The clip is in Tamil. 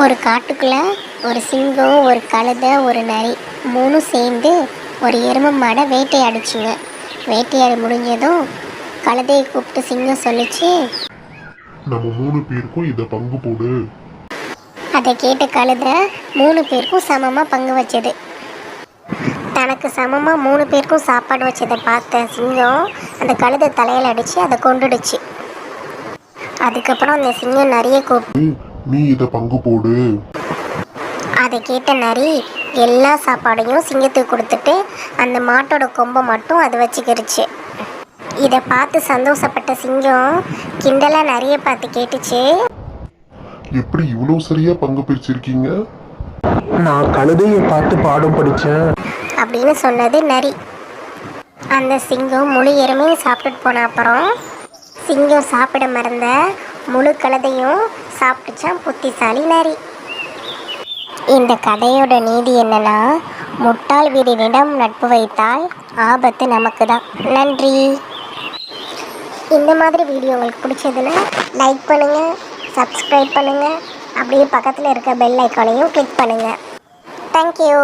ஒரு காட்டுக்குள்ளே ஒரு சிங்கம் ஒரு கழுதை ஒரு நரி மூணும் சேர்ந்து ஒரு எருமை மாடை வேட்டையாடிச்சுங்க. வேட்டையாடி முடிஞ்சதும் கழுதையை கூப்பிட்டு சிங்கம் சொல்லிச்சு நம்ம மூணு பேருக்கும் இதை பங்கு போடு. அதை கேட்ட கழுதை மூணு பேருக்கும் சமமாக பங்கு வச்சது. தனக்கு சமமாக மூணு பேருக்கும் சாப்பாடு வச்சதை பார்த்த சிங்கம் அந்த கழுதை தலையில் அடித்து அதை கொண்டுடுச்சு. அதுக்கப்புறம் அந்த சிங்கம் நிறைய கூப்பிட்டு நீ இதை பங்கு போடு. அதை கேட்ட நரி எல்லா சாப்பாடையும் சிங்கத்துக்கு கொடுத்துட்டு அந்த மாட்டோட கொம்பை மட்டும் அது வச்சுக்கிருச்சு. இதை பார்த்து சந்தோஷப்பட்ட சிங்கம் கிண்டலாக நிறைய பார்த்து கேட்டுச்சு. எப்படி இவ்வளோ சரியா பங்கு பிரிச்சிருக்கீங்க? நான் கழுதையை பார்த்து பாடம் படித்தேன் அப்படின்னு சொன்னது நரி. அந்த சிங்கம் முழு எருமையும் சாப்பிட்டுட்டு போன அப்புறம் சிங்கம் சாப்பிட மறந்த முழு கழுதையும் சாப்பிட்டுச்சான் புத்திசாலி நரி. இந்த கதையோட நீதி என்னன்னா முட்டாள் வீரனிடம் நட்பு வைத்தால் ஆபத்து நமக்கு தான் நன்றி. இந்த மாதிரி வீடியோ உங்களுக்கு பிடிச்சதுன்னா லைக் பண்ணுங்கள் சப்ஸ்கிரைப் பண்ணுங்கள் அப்படியே பக்கத்தில் இருக்க பெல் ஐக்கானையும் கிளிக் பண்ணுங்கள் தேங்க்யூ